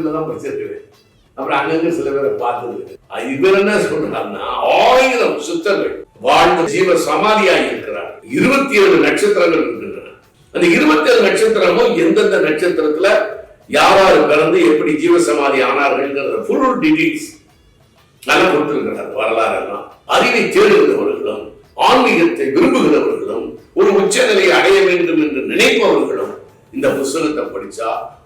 கோயில்ல தான் படிச்சிருக்கிறேன் அப்புறம் அங்கங்க சில பேரை பார்த்தது இவர் என்ன சொல்றாருன்னா ஆயிரம் சித்தர்கள் வாழ்ந்த ஜீவ சமாதியாக இருக்கிறார். இருபத்தி ஏழு நட்சத்திரங்கள் இருக்கின்றன. அந்த இருபத்தி ஏழு நட்சத்திரமும் எந்தெந்த நட்சத்திரத்துல யாராரு பிறந்து எப்படி ஜீவ சமாதி ஆனார்கள் ஃபுல் டீடைல்ஸ் நல்லா கொடுத்திருக்கிறார் வரலாறு எல்லாம் அறிவை தேடுகிறவர்களும் ஆன்மீகத்தை விரும்புகிறவர்களும் ஒரு உச்சநிலையை அடைய வேண்டும் என்று நினைப்பவர்களும் இந்த புஸ்தகத்தை படிச்சா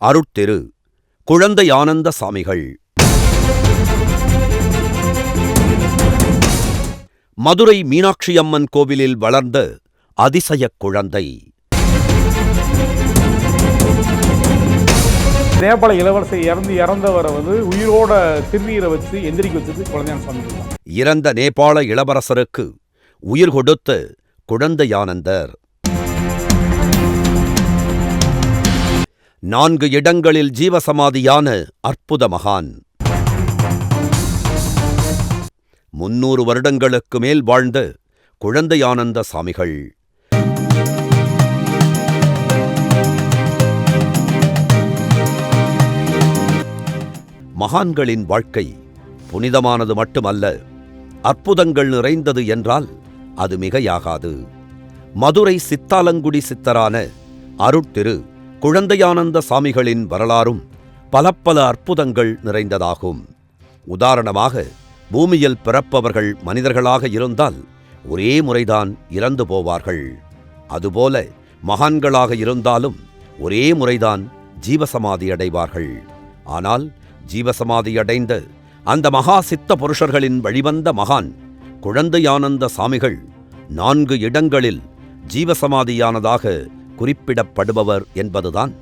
அருட்திரு குழந்தை ஆனந்த சாமிகள். மதுரை மீனாட்சி அம்மன் கோவிலில் வளர்ந்த அதிசயக் குழந்தை. நேபாள இளவரசர் இறந்து இறந்தவரை வந்து உயிரோட திருநீரை வச்சு எந்திரிக்க வச்சது குழந்தையான சுவாமி இறந்த நேபாள இளவரசருக்கு உயிர் கொடுத்த குழந்தையானந்தர் நான்கு இடங்களில் ஜீவசமாதியான அற்புத மகான். முன்னூறு வருடங்களுக்கு மேல் வாழ்ந்த குழந்தையானந்த சாமிகள். மகான்களின் வாழ்க்கை புனிதமானது மட்டுமல்ல அற்புதங்கள் நிறைந்தது என்றால் அது மிகையாகாது. மதுரை சித்தாலங்குடி சித்தரான அருட்திரு குழந்தையானந்த சாமிகளின் வரலாறும் பல பல அற்புதங்கள் நிறைந்ததாகும். உதாரணமாக பூமியில் பிறப்பவர்கள் மனிதர்களாக இருந்தால் ஒரே முறைதான் இறந்து போவார்கள். அதுபோல மகான்களாக இருந்தாலும் ஒரே முறைதான் ஜீவசமாதி அடைவார்கள். ஆனால் ஜீவசமாதி அடைந்த அந்த மகா சித்த புருஷர்களின் வழிவந்த மகான் குழந்தையானந்த சாமிகள் நான்கு இடங்களில் ஜீவசமாதியானதாக குறிப்பிடப்படுபவர் என்பதுதான்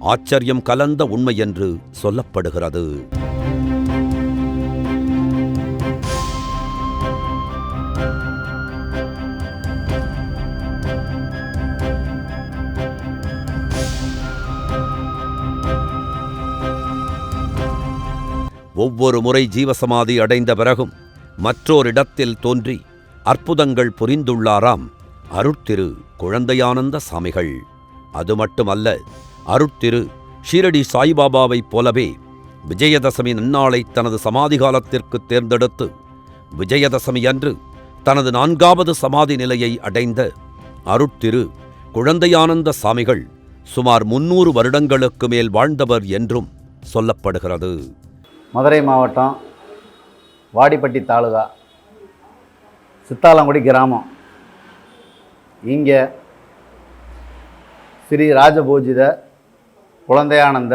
ஆச்சரியம் கலந்த உண்மை என்று சொல்லப்படுகிறது. ஒவ்வொரு முறை ஜீவசமாதி அடைந்த பிறகும் மற்றோரிடத்தில் தோன்றி அற்புதங்கள் புரிந்துள்ளாராம். அருட்திரு குழந்தையானந்த சாமிகள். அது மட்டுமல்ல அருட்திரு ஷீரடி சாய்பாபாவைப் போலவே விஜயதசமி நன்னாளை தனது சமாதி காலத்திற்கு தேர்ந்தெடுத்து விஜயதசமி அன்று தனது நான்காவது சமாதி நிலையை அடைந்த அருட்திரு குழந்தையானந்த சாமிகள் சுமார் முன்னூறு வருடங்களுக்கு மேல் வாழ்ந்தவர் என்றும் சொல்லப்படுகிறது. மதுரை மாவட்டம் வாடிப்பட்டி தாலுகா சித்தாலங்குடி கிராமம். இங்கே ஸ்ரீ ராஜபூஜித குழந்தையானந்த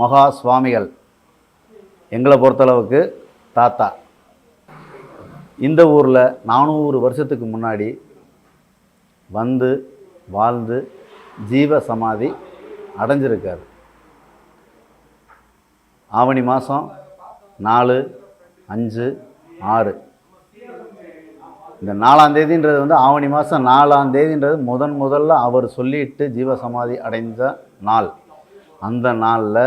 மகா சுவாமிகள். எங்களை பொறுத்தளவுக்கு தாத்தா. இந்த ஊரில் நானூறு வருஷத்துக்கு முன்னாடி வந்து வாழ்ந்து ஜீவ சமாதி அடைஞ்சிருக்கார். ஆவணி மாதம் நாலு அஞ்சு ஆறு. இந்த நாலாம் தேதின்றது வந்து ஆவணி மாதம் நாலாம் தேதின்றது முதன் முதல்ல அவர் சொல்லிட்டு ஜீவசமாதி அடைந்த நாள். அந்த நாளில்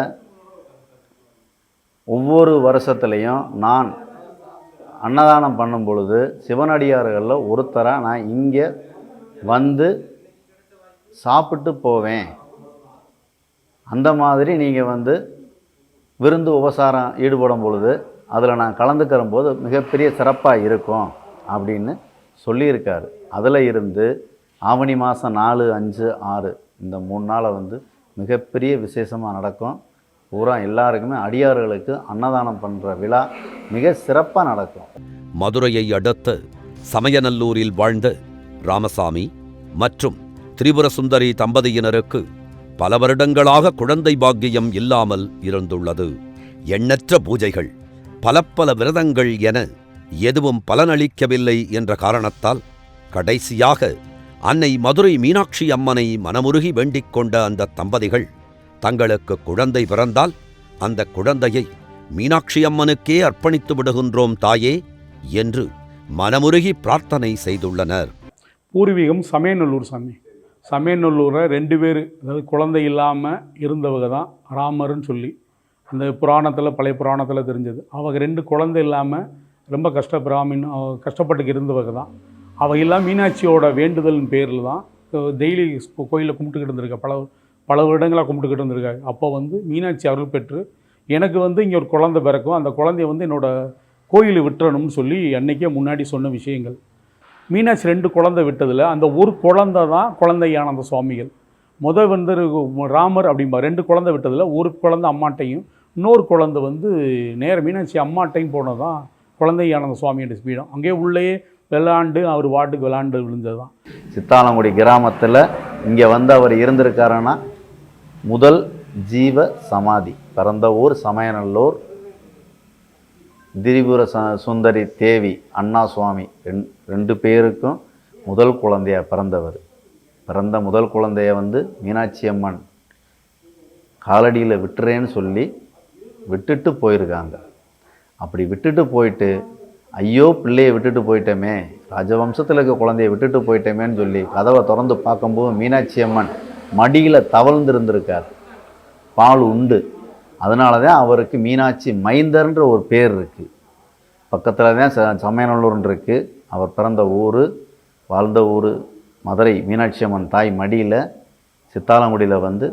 ஒவ்வொரு வருஷத்துலேயும் நான் அன்னதானம் பண்ணும் பொழுது சிவனடியார்களில் ஒருத்தராக நான் இங்கே வந்து சாப்பிட்டு போவேன். அந்த மாதிரி நீங்கள் வந்து விருந்து உபசாரம் ஈடுபடும் பொழுது அதில் நான் கலந்துக்கிற போது மிகப்பெரிய சிறப்பாக இருக்கும் அப்படின்னு சொல்லியிருக்காரு. அதில் இருந்து ஆவணி மாதம் நாலு அஞ்சு ஆறு இந்த மூணு நாளை வந்து மிகப்பெரிய விசேஷமாக நடக்கும். பூரா எல்லாருக்குமே அடியார்களுக்கு அன்னதானம் பண்ணுற விழா மிக சிறப்பாக நடக்கும். மதுரையை அடுத்து சமயநல்லூரில் வாழ்ந்த ராமசாமி மற்றும் திரிபுர சுந்தரி தம்பதியினருக்கு பல வருடங்களாக குழந்தை பாக்கியம் இல்லாமல் இருந்துள்ளது. எண்ணற்ற பூஜைகள் பல பல விரதங்கள் என எதுவும் பலனளிக்கவில்லை என்ற காரணத்தால் கடைசியாக அன்னை மதுரை மீனாட்சி அம்மனை மனமுருகி வேண்டிக் கொண்ட அந்த தம்பதிகள் தங்களுக்கு குழந்தை பிறந்தால் அந்த குழந்தையை மீனாட்சி அம்மனுக்கே அர்ப்பணித்து விடுகின்றோம் தாயே என்று மனமுருகி பிரார்த்தனை செய்துள்ளனர். பூர்வீகம் சமயநல்லூர் சாமி. சமயநல்லூரை ரெண்டு பேர் அதாவது குழந்தை இல்லாமல் இருந்தவங்க தான் ராமர்னு சொல்லி அந்த புராணத்தில் பழைய புராணத்தில் தெரிஞ்சது. அவங்க ரெண்டு குழந்தை இல்லாமல் ரொம்ப கஷ்ட பிராமின் கஷ்டப்பட்டு இருந்தவங்க தான் அவங்க எல்லாம் மீனாட்சியோட வேண்டுதலின் பேரில் தான் டெய்லி கோயிலில் கும்பிட்டுக்கிட்டு இருந்திருக்கா. பல பல வருடங்களாக கும்பிட்டுக்கிட்டு இருந்திருக்காங்க அப்போ வந்து மீனாட்சி அருள் பெற்று எனக்கு வந்து இங்கே ஒரு குழந்தை பிறக்கும். அந்த குழந்தைய வந்து என்னோட கோயிலை விட்டுறணும்னு சொல்லி அன்றைக்கே முன்னாடி சொன்ன விஷயங்கள். மீனாட்சி ரெண்டு குழந்தை விட்டதில் அந்த ஒரு குழந்தை தான் குழந்தையானந்த சுவாமிகள். முத வந்து ராமர் அப்படிம்பா ரெண்டு குழந்தை விட்டதில் ஒரு குழந்தை அம்மாட்டையும் இன்னொரு குழந்தை வந்து நேர மீனாட்சி அம்மாட்டையும் போனது தான் குழந்தையானந்த சுவாமியோட பீடம் அங்கே உள்ளே விளாண்டு அவர் வாட்டுக்கு விளாண்டு விழுந்தது தான் சித்தாலங்குடி கிராமத்தில் இங்கே வந்து அவர் இருந்திருக்காருன்னா முதல் ஜீவ சமாதி பிறந்த ஊர் சமயநல்லூர். திரிபுர ச சுந்தரி தேவி அண்ணா சுவாமி ரெண் ரெண்டு பேருக்கும் முதல் குழந்தையாக பிறந்தவர். பிறந்த முதல் குழந்தைய வந்து மீனாட்சி அம்மன் காலடியில் விட்டுறேன்னு சொல்லி விட்டுட்டு போயிருக்காங்க. அப்படி விட்டுட்டு போயிட்டு ஐயோ பிள்ளையை விட்டுட்டு போயிட்டோமே ராஜவம்சத்தில் இருக்க குழந்தைய விட்டுட்டு போயிட்டோமேன்னு சொல்லி கதவை திறந்து பார்க்கும்போது மீனாட்சி அம்மன் மடியில் தவழ்ந்திருந்திருக்கார். பால் உண்டு. அதனால தான் அவருக்கு மீனாட்சி மைந்தர்ன்ற ஒரு பேர் இருக்குது பக்கத்தில் தான் ச சமயநல்லூர்னு இருக்குது அவர் பிறந்த ஊர் வாழ்ந்த ஊர் மதுரை மீனாட்சி அம்மன் தாய் மடியில் சித்தாலங்குடியில் வந்து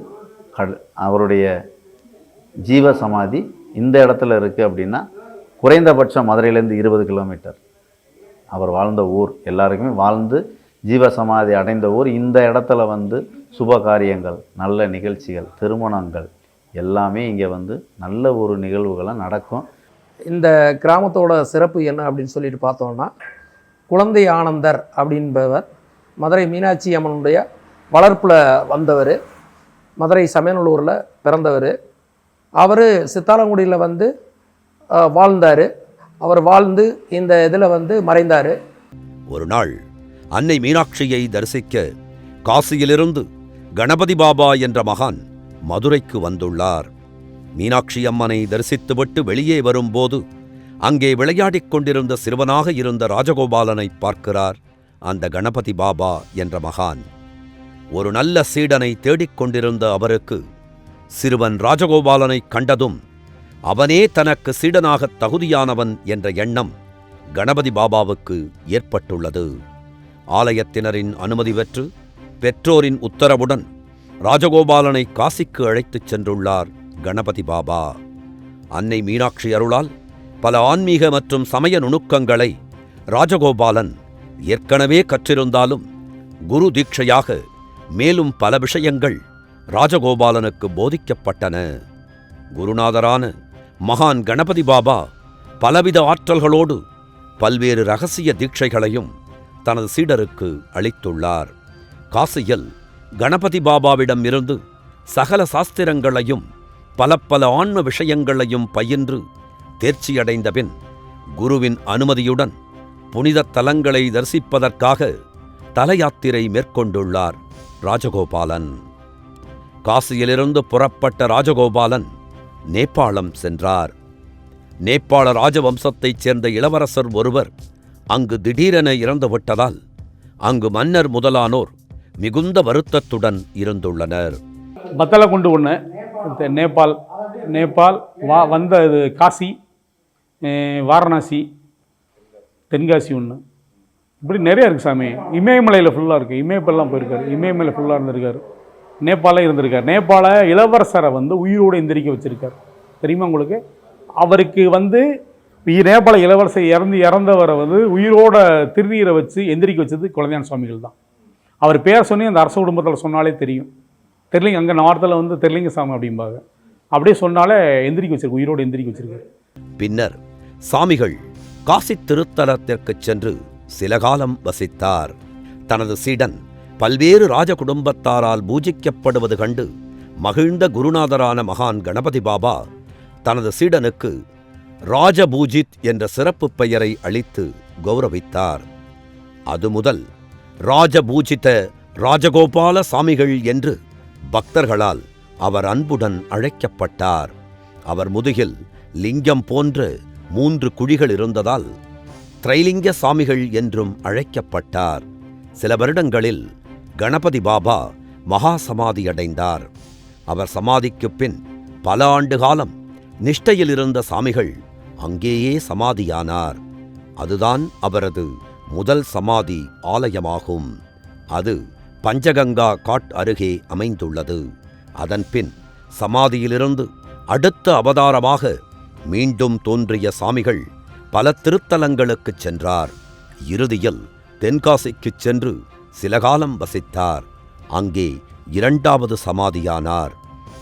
கட அவருடைய ஜீவ சமாதி இந்த இடத்துல இருக்குது அப்படின்னா குறைந்தபட்சம் மதுரையிலேருந்து இருபது கிலோமீட்டர். அவர் வாழ்ந்த ஊர் எல்லாருக்குமே வாழ்ந்து ஜீவ சமாதி அடைந்த ஊர். இந்த இடத்துல வந்து சுப காரியங்கள் நல்ல நிகழ்ச்சிகள் திருமணங்கள் எல்லாமே இங்கே வந்து நல்ல ஒரு நிகழ்வுகளாக நடக்கும். இந்த கிராமத்தோட சிறப்பு என்ன அப்படின்னு சொல்லிட்டு பார்த்தோம்னா குழந்தை ஆனந்தர் அப்படின்பவர் மதுரை மீனாட்சி அம்மனுடைய வளர்ப்பில் வந்தவர் மதுரை சமயநல்லூரில் பிறந்தவர். அவர் சித்தாலங்குடியில் வந்து வாழ்ந்தார். அவர் வாழ்ந்து இந்த இதில் வந்து மறைந்தார். ஒரு நாள் அன்னை மீனாட்சியை தரிசிக்க காசியிலிருந்து கணபதி பாபா என்ற மகான் மதுரைக்கு வந்துள்ளார். மீனாட்சி அம்மனை தரிசித்துவிட்டு வெளியே வரும்போது அங்கே விளையாடிக் கொண்டிருந்த சிறுவனாக இருந்த ராஜகோபாலனை பார்க்கிறார் அந்த கணபதி பாபா என்ற மகான். ஒரு நல்ல சீடனை தேடிக் கொண்டிருந்த அவருக்கு சிறுவன் ராஜகோபாலனை கண்டதும் அவனே தனக்கு சீடனாக தகுதியானவன் என்ற எண்ணம் கணபதி பாபாவுக்கு ஏற்பட்டுள்ளது. ஆலயத்தினரின் அனுமதி பெற்று பெற்றோரின் உத்தரவுடன் ராஜகோபாலனை காசிக்கு அழைத்துச் சென்றுள்ளார் கணபதி பாபா. அன்னை மீனாட்சி அருளால் பல ஆன்மீக மற்றும் சமய நுணுக்கங்களை ராஜகோபாலன் ஏற்கனவே கற்றிருந்தாலும் குரு தீட்சையாக மேலும் பல விஷயங்கள் ராஜகோபாலனுக்கு போதிக்கப்பட்டன. குருநாதரான மகான் கணபதி பாபா பலவித ஆற்றல்களோடு பல்வேறு ரகசிய தீட்சைகளையும் தனது சீடருக்கு அளித்துள்ளார். காசியில் கணபதி பாபாவிடம் இருந்து சகல சாஸ்திரங்களையும் பல பல ஆன்ம விஷயங்களையும் பயின்று தேர்ச்சியடைந்த பின் குருவின் அனுமதியுடன் புனித தலங்களை தரிசிப்பதற்காக தலயாத்திரை மேற்கொண்டுள்ளார் ராஜகோபாலன். காசியிலிருந்து புறப்பட்ட ராஜகோபாலன் நேபாளம் சென்றார். நேபாள ராஜவம்சத்தைச் சேர்ந்த இளவரசர் ஒருவர் அங்கு திடீரென இறந்துவிட்டதால் அங்கு மன்னர் முதலானோர் மிகுந்த வருத்தத்துடன் இருந்துள்ளனர். பத்தலை கொண்டு ஒன்று நேபாள் நேபாள் வா வந்த இது காசி வாரணாசி தென்காசி ஒன்று இப்படி நிறைய இருக்குது சாமி. இமயமலையில் ஃபுல்லாக இருக்குது இமயப்பெல்லாம் போயிருக்காரு. இமயமலை ஃபுல்லாக இருந்திருக்காரு. நேபாளில் இருந்திருக்கார். நேபாள இளவரசரை வந்து உயிரோடு எந்திரிக்க வச்சுருக்கார். தெரியுமா உங்களுக்கு? அவருக்கு வந்து நேபாள இளவரசர் இறந்து இறந்தவரை வந்து உயிரோட திருநீரை வச்சு எந்திரிக்க வச்சது குழந்தையான சுவாமிகள் தான். அவர் பேர் சொன்னி அந்த அரச குடும்பத்தில் சொன்னாலே தெரியும். தெரியலிங்க அங்கே நார்த்தில் வந்து தெரியலிங்க சாமி அப்படிம்பாங்க. அப்படியே சொன்னாலே எந்திரிக்க வச்சிருக்கு உயிரோடு எந்திரிக்க வச்சிருக்காரு. பின்னர் சாமிகள் காசி திருத்தலத்திற்குச் சென்று சில காலம் வசித்தார். தனது சீடன் பல்வேறு ராஜ குடும்பத்தாரால் பூஜிக்கப்படுவது கண்டு மகிழ்ந்த குருநாதரான மகான் கணபதி பாபா தனது சீடனுக்கு ராஜபூஜித் என்ற சிறப்பு பெயரை அளித்து கௌரவித்தார். அது முதல் ராஜபூஜித ராஜகோபால சாமிகள் என்று பக்தர்களால் அவர் அன்புடன் அழைக்கப்பட்டார். அவர் முதுகில் லிங்கம் போன்ற மூன்று குழிகள் இருந்ததால் திரைலிங்க சாமிகள் என்றும் அழைக்கப்பட்டார். சில வருடங்களில் கணபதி பாபா மகா சமாதி அடைந்தார் அவர் சமாதிக்குப் பின் பல ஆண்டு காலம் நிஷ்டையில் இருந்த சாமிகள் அங்கேயே சமாதியானார். அதுதான் அவரது முதல் சமாதி ஆலயமாகும். அது பஞ்சகங்கா காட் அருகே அமைந்துள்ளது. அதன்பின் சமாதியிலிருந்து அடுத்த அவதாரமாக மீண்டும் தோன்றிய சாமிகள் பல திருத்தலங்களுக்குச் சென்றார். இறுதியில் தென்காசிக்குச் சென்று சில காலம் வசித்தார். அங்கே இரண்டாவது சமாதியானார்.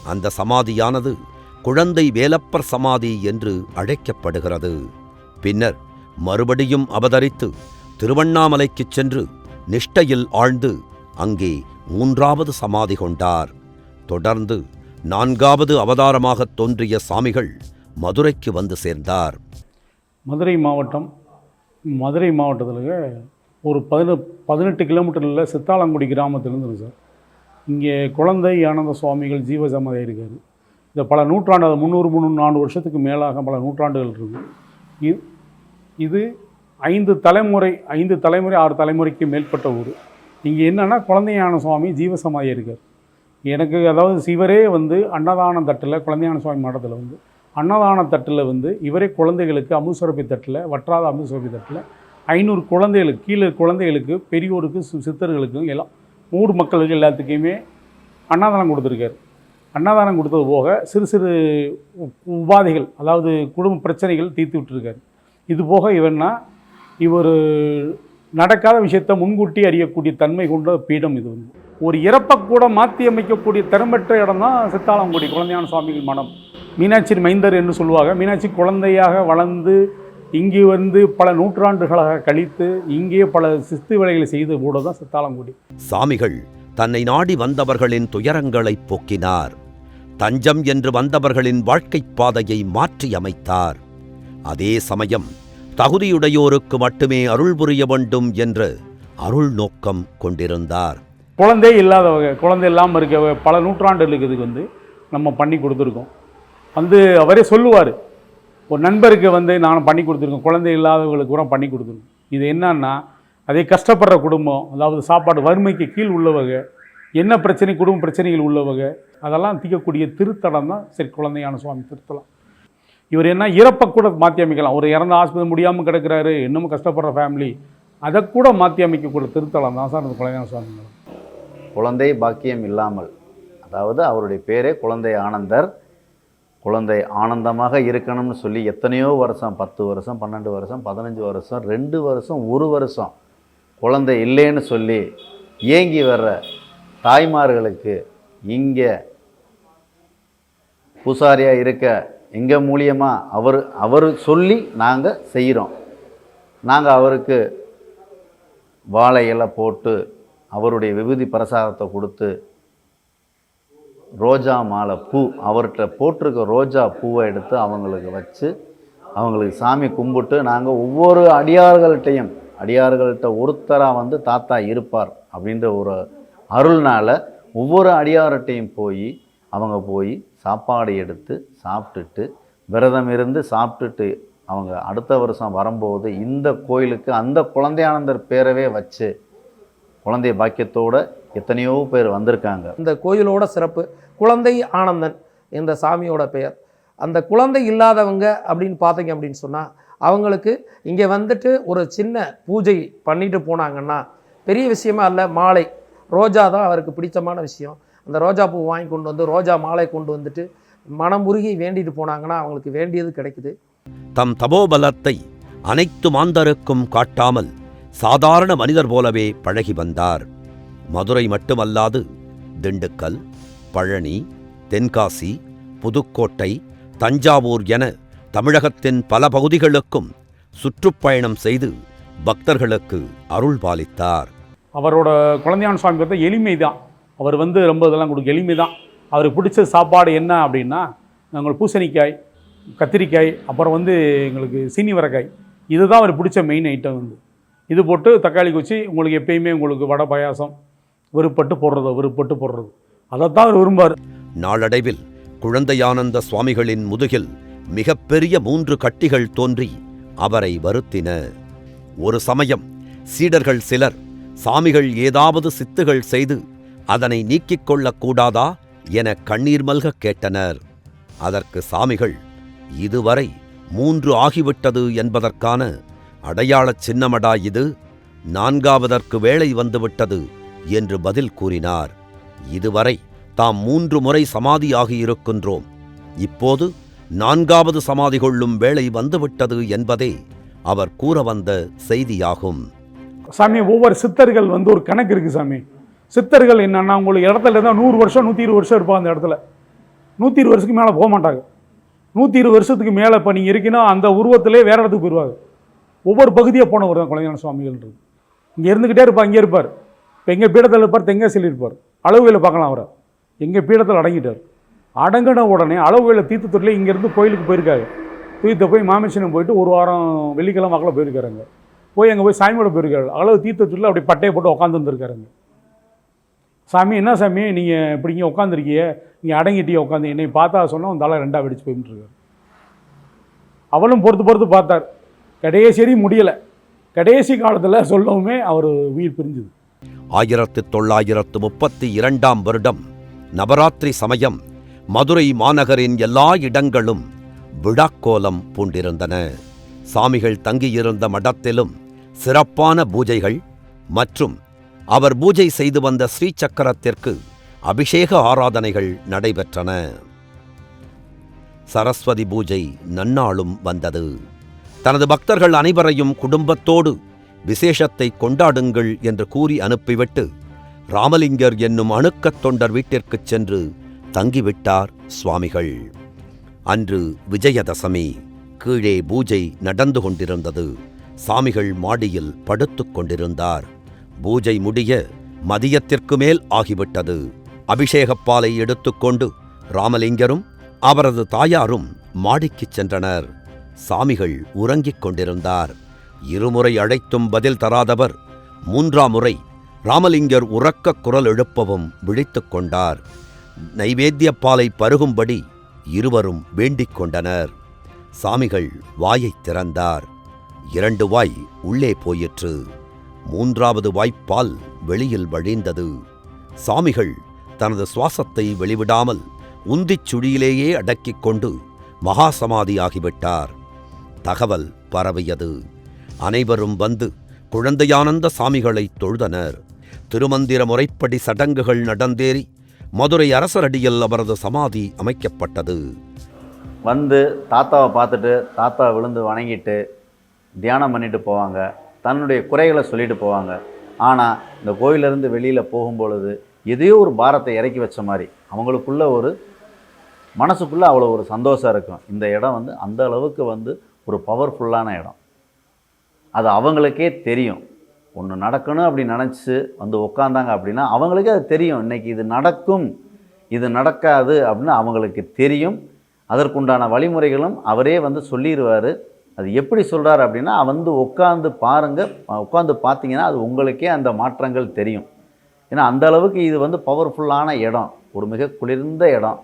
அந்த சமாதியானது குழந்தை வேலப்பர் சமாதி என்று அழைக்கப்படுகிறது. பின்னர் மறுபடியும் அவதரித்து திருவண்ணாமலைக்குச் சென்று நிஷ்டையில் ஆழ்ந்து அங்கே மூன்றாவது சமாதி கொண்டார். தொடர்ந்து நான்காவது அவதாரமாகத் தோன்றிய சாமிகள் மதுரைக்கு வந்து சேர்ந்தார். மதுரை மாவட்டம் மதுரை மாவட்டத்தில் ஒரு பதின பதினெட்டு கிலோமீட்டரில் சித்தாலங்குடி கிராமத்திலிருந்து சார். இங்கே குழந்தை ஆனந்த சுவாமிகள் ஜீவசமாதி இருக்கார். இந்த பல நூற்றாண்டு அது முந்நூறு முந்நூறு நாலு வருஷத்துக்கு மேலாக பல நூற்றாண்டுகள் இருக்கு. இது இது ஐந்து தலைமுறை ஐந்து தலைமுறை ஆறு தலைமுறைக்கு மேற்பட்ட ஊர். இங்கே என்னென்னா குழந்தையான சுவாமி ஜீவசமாதி இருக்கார். எனக்கு அதாவது சிவரே வந்து அன்னதான தட்டில் குழந்தையான சுவாமி மடத்தில் வந்து அன்னதான தட்டில் வந்து இவரே குழந்தைகளுக்கு அமுசுரப்பி தட்டில் வற்றாத அமுசுரப்பி தட்டில் ஐநூறு குழந்தைகளுக்கு கீழே குழந்தைகளுக்கு பெரியோருக்கு சி- சித்தர்களுக்கும் எல்லாம் ஊர் மக்களுக்கு எல்லாத்துக்குமே அன்னதானம் கொடுத்துருக்காரு. அன்னதானம் கொடுத்தது போக சிறு சிறு உபாதைகள் அதாவது குடும்ப பிரச்சனைகள் தீர்த்து விட்டுருக்காரு. இது போக இவன்னா இவர் நடக்காத விஷயத்தை முன்கூட்டி அறியக்கூடிய தன்மை கொண்ட பீடம் இது வந்து. ஒரு இறப்பை கூட மாற்றி அமைக்கக்கூடிய திறம்பெற்ற இடம் தான் சித்தாலங்குடி குழந்தையான சுவாமிகள் மனம் மீனாட்சி மைந்தர் என்று சொல்லுவாங்க. மீனாட்சி குழந்தையாக வளர்ந்து இங்கு வந்து பல நூற்றாண்டுகளாக கழித்து இங்கே பல சிஸ்து வேலைகளை செய்து கூட தான் சித்தாலங்குடி சாமிகள் தன்னை நாடி வந்தவர்களின் துயரங்களைப் போக்கினார். தஞ்சம் என்று வந்தவர்களின் வாழ்க்கைப் பாதையை மாற்றி அமைத்தார். அதே சமயம் தகுதியுடையோருக்கு மட்டுமே அருள் புரிய வேண்டும் என்ற அருள் நோக்கம் கொண்டிருந்தார். குழந்தை இல்லாதவங்க குழந்தை இல்லாமல் இருக்க பல நூற்றாண்டுகளுக்கு இதுக்கு வந்து நம்ம பண்ணி கொடுத்துருக்கோம். வந்து அவரே சொல்லுவார் ஒரு நண்பருக்கு வந்து நான் பண்ணி கொடுத்துருக்கோம் குழந்தை இல்லாதவங்களுக்கு கூட பண்ணி கொடுத்துருக்கோம் இது என்னன்னா அதே கஷ்டப்படுற குடும்பம் அதாவது சாப்பாடு வறுமைக்கு கீழ் உள்ளவங்க என்ன பிரச்சனை குடும்ப பிரச்சனைகள் உள்ளவங்க அதெல்லாம் தீர்க்கக்கூடிய திருத்தலம் தான் சரி குழந்தையான சுவாமி திருத்தலம். இவர் என்ன இறப்பை கூட மாற்றி அமைக்கலாம். ஒரு இறந்த ஆஸ்பத்திரி முடியாமல் கிடக்கிறாரு இன்னமும் கஷ்டப்படுற ஃபேமிலி அதை கூட மாற்றி அமைக்கக்கூடிய திருத்தலம் தான் சார் இந்த குழந்தையான சுவாமி குழந்தை பாக்கியம் இல்லாமல் அதாவது அவருடைய பேரே குழந்தை ஆனந்தர் குழந்தை ஆனந்தமாக இருக்கணும்னு சொல்லி எத்தனையோ வருஷம் பத்து வருஷம் பன்னெண்டு வருஷம் பதினஞ்சு வருஷம் ரெண்டு வருஷம் ஒரு வருஷம் குழந்தை இல்லைன்னு சொல்லி ஏங்கி வர்ற தாய்மார்களுக்கு இங்கே பூசாரியாக இருக்க எங்கள் மூலியமாக அவர் அவர் சொல்லி நாங்கள் செய்கிறோம் நாங்கள் அவருக்கு வாழை இலை போட்டு அவருடைய விபூதி பிரசாதத்தை கொடுத்து ரோஜா மாலை பூ அவர்கிட்ட போட்டிருக்க ரோஜா பூவை எடுத்து அவங்களுக்கு வச்சு அவங்களுக்கு சாமி கும்பிட்டு நாங்கள் ஒவ்வொரு அடியார்கள்ட்டையும் அடியார்கள்ட்ட ஒருத்தராக வந்து தாத்தா இருப்பார் அப்படின்ற ஒரு அருள்னால் ஒவ்வொரு அடியார்கிட்டையும் போய் அவங்க போய் சாப்பாடு எடுத்து சாப்பிட்டுட்டு விரதம் இருந்து சாப்பிட்டுட்டு அவங்க அடுத்த வருஷம் வரும்போது இந்த கோயிலுக்கு அந்த குழந்தையானந்தர் பேரவே வச்சு குழந்தை பாக்கியத்தோடு எத்தனையோ பேர் வந்திருக்காங்க. இந்த கோயிலோட சிறப்பு குழந்தை ஆனந்தன் என்ற சாமியோட பெயர். அந்த குழந்தை இல்லாதவங்க அப்படின்னு பார்த்தீங்க அப்படின்னு சொன்னால் அவங்களுக்கு இங்கே வந்துட்டு ஒரு சின்ன பூஜை பண்ணிட்டு போனாங்கன்னா பெரிய விஷயமா இல்லை மாலை. ரோஜா தான் அவருக்கு பிடித்தமான விஷயம். அந்த ரோஜா பூ வாங்கி கொண்டு வந்து ரோஜா மாலை கொண்டு வந்துட்டு மனமுருகி வேண்டிட்டு போனாங்கன்னா அவங்களுக்கு வேண்டியது கிடைக்குது. தம் தபோபலத்தை அனைத்து மாந்தருக்கும் காட்டாமல் சாதாரண மனிதர் போலவே பழகி வந்தார். மதுரை மட்டுமல்லாது திண்டுக்கல் பழனி தென்காசி புதுக்கோட்டை தஞ்சாவூர் என தமிழகத்தின் பல பகுதிகளுக்கும் சுற்றுப்பயணம் செய்து பக்தர்களுக்கு அருள் பாலித்தார். அவரோட குழந்தையான சுவாமி பார்த்தா எளிமை தான் அவர் வந்து ரொம்ப இதெல்லாம் கொடுக்க எளிமை தான் அவருக்கு பிடிச்ச சாப்பாடு என்ன அப்படின்னா நாங்கள் பூசணிக்காய் கத்திரிக்காய் அப்புறம் வந்து எங்களுக்கு சீனிவரக்காய். இதுதான் அவர் பிடிச்ச மெயின் ஐட்டம் வந்து. இது போட்டு தக்காளி குச்சி உங்களுக்கு எப்பயுமே உங்களுக்கு வடை பாயாசம் விருப்பட்டு போடுறதோ விருப்பட்டு போடுறது. அதைத்தான் அவர் விரும்பார் நாளடைவில் குழந்தையானந்த சுவாமிகளின் முதுகில் மிகப்பெரிய மூன்று கட்டிகள் தோன்றி அவரை வருத்தின. ஒரு சமயம் சீடர்கள் சிலர் சாமிகள் ஏதாவது சித்துகள் செய்து அதனை நீக்கிக் கொள்ளக்கூடாதா என கண்ணீர் மல்க கேட்டனர். அதற்கு சாமிகள் இதுவரை மூன்று ஆகிவிட்டது என்பதற்கான அடையாளச் சின்னமடா இது. நான்காவதற்கு வேளை வந்துவிட்டது. என்று பதில் கூறினார். இதுவரை தாம் மூன்று முறை சமாதியாகியிருக்கின்றோம். இப்போது நான்காவது சமாதி கொள்ளும் வேளை வந்துவிட்டது என்பதே அவர் கூற வந்த செய்தியாகும். சாமி ஒவ்வொரு சித்தர்கள் வந்து ஒரு கணக்கு இருக்குது சாமி. சித்தர்கள் என்னன்னா உங்களுக்கு இடத்துல இருந்தால் நூறு வருஷம் நூற்றி இருபது வருஷம் இருப்பாங்க அந்த இடத்துல. நூற்றி இருபது வருஷத்துக்கு மேலே போக மாட்டாங்க. நூற்றி இருபது வருஷத்துக்கு மேலே இப்போ நீங்கள் இருக்கீங்கன்னா அந்த உருவத்திலே வேறு இடத்துக்கு போயிடுவாங்க ஒவ்வொரு பகுதியாக போனவர் தான் குழந்தையான சுவாமிகள்ன்றது. இங்கே இருந்துக்கிட்டே இருப்பார் இங்கே இருப்பார். இப்போ எங்கள் பீடத்தில் இருப்பார் தெங்கே சொல்லியிருப்பார் அளவுகையில் பார்க்கலாம் அவரை. எங்கள் பீடத்தில் அடங்கிட்டார். அடங்கின உடனே அளவுகளை தீர்த்தத்துறையில் இங்கேருந்து கோயிலுக்கு போயிருக்காரு. தீர்த்த போய் மாமேஸ்வரம் போயிட்டு ஒரு வாரம் வெள்ளிக்கிழமை வாக்கில் போயிருக்காருங்க போய் அங்கே போய் சாமியோட போயிருக்காரு. அளவு தீர்த்தத்துறையில் அப்படி பட்டையை போட்டு உட்காந்துருந்துருக்காருங்க சாமி என்ன சாமி நீங்கள் இப்படி இங்கே உட்காந்துருக்கிய நீங்கள் அடங்கிட்டியே உட்காந்து என்னை பார்த்தா சொன்னால் உன் தலை ரெண்டாக வெடிச்சு போயிட்டுருக்காரு அவளும் பொறுத்து பொறுத்து பார்த்தார். கடைசி முடியலை. கடைசி காலத்தில் சொல்லவுமே அவர் உயிர் பிரிஞ்சுது. ஆயிரத்து தொள்ளாயிரத்து முப்பத்தி இரண்டாம் வருடம் நவராத்திரி சமயம் மதுரை மாநகரின் எல்லா இடங்களும் விழாக்கோலம் பூண்டிருந்தன. சாமிகள் தங்கியிருந்த மடத்திலும் சிறப்பான பூஜைகள் மற்றும் அவர் பூஜை செய்து வந்த ஸ்ரீசக்கரத்திற்கு அபிஷேக ஆராதனைகள் நடைபெற்றன. சரஸ்வதி பூஜை நன்னாளும் வந்தது. தனது பக்தர்கள் அனைவரையும் குடும்பத்தோடு விசேஷத்தை கொண்டாடுங்கள் என்று கூறி அனுப்பிவிட்டு ராமலிங்கர் என்னும் அணுக்கத் தொண்டர் வீட்டிற்குச் சென்று தங்கிவிட்டார் சுவாமிகள். அன்று விஜயதசமி. கீழே பூஜை நடந்து கொண்டிருந்தது. சாமிகள் மாடியில் படுத்துக் கொண்டிருந்தார். பூஜை முடிய மதியத்திற்கு மேல் ஆகிவிட்டது. அபிஷேகப்பாலை எடுத்துக்கொண்டு ராமலிங்கரும் அவரது தாயாரும் மாடிக்குச் சென்றனர். சாமிகள் உறங்கிக் கொண்டிருந்தார். இருமுறை அழைத்தும் பதில் தராதவர். மூன்றாம் முறை ராமலிங்கர் உறக்கக் குரல் எழுப்பவும் விழித்துக் கொண்டார். நைவேத்தியப்பாலை பருகும்படி இருவரும் வேண்டிக் கொண்டனர். சாமிகள் வாயைத் திறந்தார். இரண்டு வாய் உள்ளே போயிற்று. மூன்றாவது வாய்ப்பால் வெளியில் வழிந்தது. சாமிகள் தனது சுவாசத்தை வெளிவிடாமல் உந்திச் சுழியிலேயே அடக்கிக் கொண்டு மகாசமாதியாகிவிட்டார். தகவல் பரவியது. அனைவரும் வந்து குழந்தையானந்த சாமிகளை தொழுதனர். திருமந்திர முறைப்படி சடங்குகள் நடந்தேறி மதுரை அரசரடியில் அவரது சமாதி அமைக்கப்பட்டது. வந்து தாத்தாவை பார்த்துட்டு தாத்தா விழுந்து வணங்கிட்டு தியானம் பண்ணிட்டு போவாங்க. தன்னுடைய குறைகளை சொல்லிட்டு போவாங்க. ஆனால் இந்த கோயிலிருந்து வெளியில் போகும்பொழுது எதையோ ஒரு பாரத்தை இறக்கி வச்ச மாதிரி. அவங்களுக்குள்ள ஒரு மனசுக்குள்ளே அவ்வளோ ஒரு சந்தோஷம் இருக்கும். இந்த இடம் வந்து அந்த அளவுக்கு வந்து ஒரு பவர்ஃபுல்லான இடம். அது அவங்களுக்கே தெரியும். ஒன்று நடக்கணும் அப்படி நினச்சி வந்து உட்காந்தாங்க அப்படின்னா அவங்களுக்கே அது தெரியும். இன்றைக்கி இது நடக்கும் இது நடக்காது அப்படின்னு அவங்களுக்கு தெரியும். அதற்குண்டான வழிமுறைகளும் அவரே வந்து சொல்லிடுவார் அது எப்படி சொல்கிறார் அப்படின்னா வந்து உட்காந்து பாருங்கள் உட்காந்து பார்த்தீங்கன்னா அது உங்களுக்கே அந்த மாற்றங்கள் தெரியும். ஏன்னா அந்த அளவுக்கு இது வந்து பவர்ஃபுல்லான இடம். ஒரு மிக குளிர்ந்த இடம்.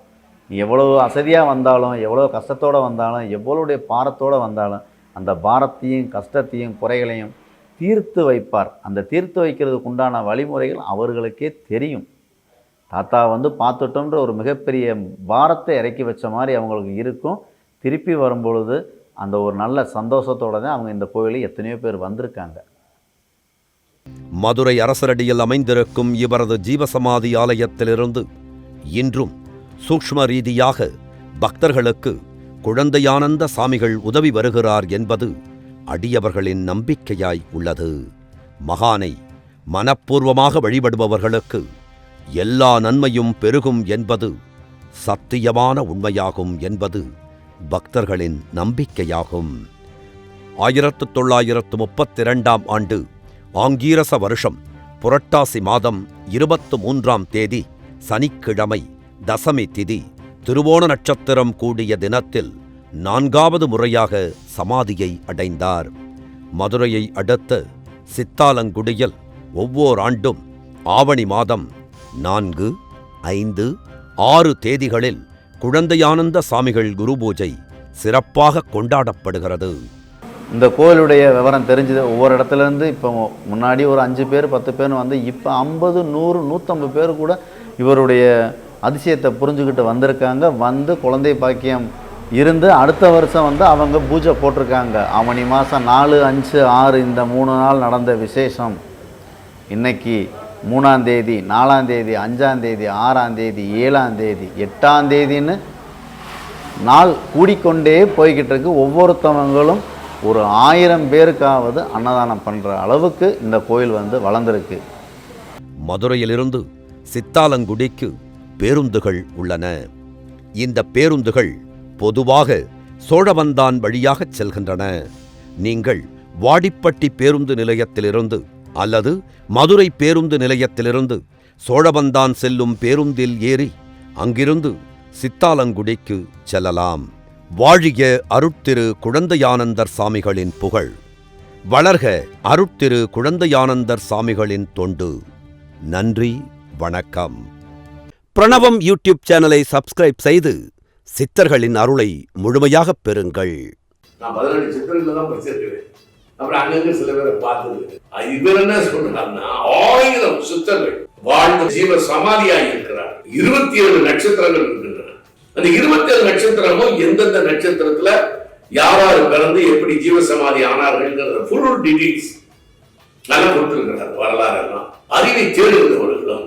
எவ்வளோ அசதியாக வந்தாலும் எவ்வளோ கஷ்டத்தோடு வந்தாலும் எவ்வளோடைய பாரத்தோடு வந்தாலும் அந்த பாரத்தையும் கஷ்டத்தையும் குறைகளையும் தீர்த்து வைப்பார். அந்த தீர்த்து வைக்கிறதுக்கு உண்டான வழிமுறைகள் அவர்களுக்கே தெரியும். தாத்தா வந்து பார்த்துட்டோன்ற ஒரு மிகப்பெரிய பாரத்தை இறக்கி வச்ச மாதிரி அவங்களுக்கு இருக்கும். திருப்பி வரும்பொழுது அந்த ஒரு நல்ல சந்தோஷத்தோட தான் அவங்க இந்த கோயிலில் எத்தனையோ பேர் வந்திருக்காங்க. மதுரை அரசரடியில் அமைந்திருக்கும் இவரது ஜீவசமாதி ஆலயத்திலிருந்து இன்றும் சூக்ஷ்ம ரீதியாக பக்தர்களுக்கு குழந்தையானந்த சாமிகள் உதவி வருகிறார் என்பது அடியவர்களின் நம்பிக்கையாய் உள்ளது. மகானை மனப்பூர்வமாக வழிபடுபவர்களுக்கு எல்லா நன்மையும் பெருகும் என்பது சத்தியமான உண்மையாகும் என்பது பக்தர்களின் நம்பிக்கையாகும். ஆயிரத்து தொள்ளாயிரத்து முப்பத்தி இரண்டாம் ஆண்டு ஆங்கீரச வருஷம் புரட்டாசி மாதம் இருபத்து மூன்றாம் தேதி சனிக்கிழமை தசமி திதி திருவோண நட்சத்திரம் கூடிய தினத்தில் நான்காவது முறையாக சமாதியை அடைந்தார். மதுரையை அடுத்த சித்தாலங்குடியில் ஒவ்வொரு ஆண்டும் ஆவணி மாதம் நான்கு ஐந்து ஆறு தேதிகளில் குழந்தையானந்த சாமிகள் குரு பூஜை சிறப்பாக கொண்டாடப்படுகிறது. இந்த கோயிலுடைய விவரம் தெரிஞ்சது. ஒவ்வொரு இடத்துலேருந்து இப்போ முன்னாடி ஒரு அஞ்சு பேர் பத்து பேர் வந்து இப்போ ஐம்பது நூறு நூற்றம்பது பேர் கூட இவருடைய அதிசயத்தை புரிஞ்சுக்கிட்டு வந்திருக்காங்க. வந்து குழந்தை பாக்கியம் இருந்து அடுத்த வருஷம் வந்து அவங்க பூஜை போட்டிருக்காங்க. அவனி மாதம் நாலு அஞ்சு ஆறு இந்த மூணு நாள் நடந்த விசேஷம். இன்னைக்கு மூணாம் தேதி நாலாம் தேதி அஞ்சாம் தேதி ஆறாம் தேதி ஏழாம் தேதி எட்டாம் தேதின்னு நாள் கூடிக்கொண்டே போய்கிட்டு இருக்கு. ஒவ்வொருத்தவங்களும் ஒரு ஆயிரம் பேருக்காவது அன்னதானம் பண்ணுற அளவுக்கு இந்த கோயில் வந்து வளர்ந்துருக்கு. மதுரையிலிருந்து சித்தாலங்குடிக்கு பேருந்துகள் உள்ளன. இந்த பேருந்துகள் பொதுவாக சோழவந்தான் வழியாகச் செல்கின்றன. நீங்கள் வாடிப்பட்டி பேருந்து நிலையத்திலிருந்து அல்லது மதுரை பேருந்து நிலையத்திலிருந்து சோழவந்தான் செல்லும் பேருந்தில் ஏறி அங்கிருந்து சித்தாலங்குடிக்கு செல்லலாம். வாழிய அருட்திரு குழந்தையானந்தர் சாமிகளின் புகழ். வளர்க அருட்திரு குழந்தையானந்தர் சாமிகளின் தொண்டு. நன்றி வணக்கம். பிரணவம் யூடியூப் சேனலை சப்ஸ்கிரைப் செய்து சித்தர்களின் அருளை முழுமையாக பெறுங்கள். நான் பதினெட்டு சித்தர்கள் தான் படிச்சிருக்கிறேன். அப்புறம் அங்கங்க சில பேரை பார்த்தது இவர் என்ன சொல்றாருன்னா ஆயிரம் சித்தர்கள் வாழ்ந்த ஜீவ சமாதியாக இருக்கிறார். இருபத்தி ஏழு நட்சத்திரங்கள் இருக்கின்றன. அந்த இருபத்தி ஏழு நட்சத்திரமும் எந்தெந்த நட்சத்திரத்துல யார் யார் பிறந்து எப்படி ஜீவ சமாதி ஆனார்கள் ஃபுல் டீடைல்ஸ் நல்லா கொடுத்துருக்கிறார் வரலாறு எல்லாம். அறிவை தேடுகிறவர்களும்.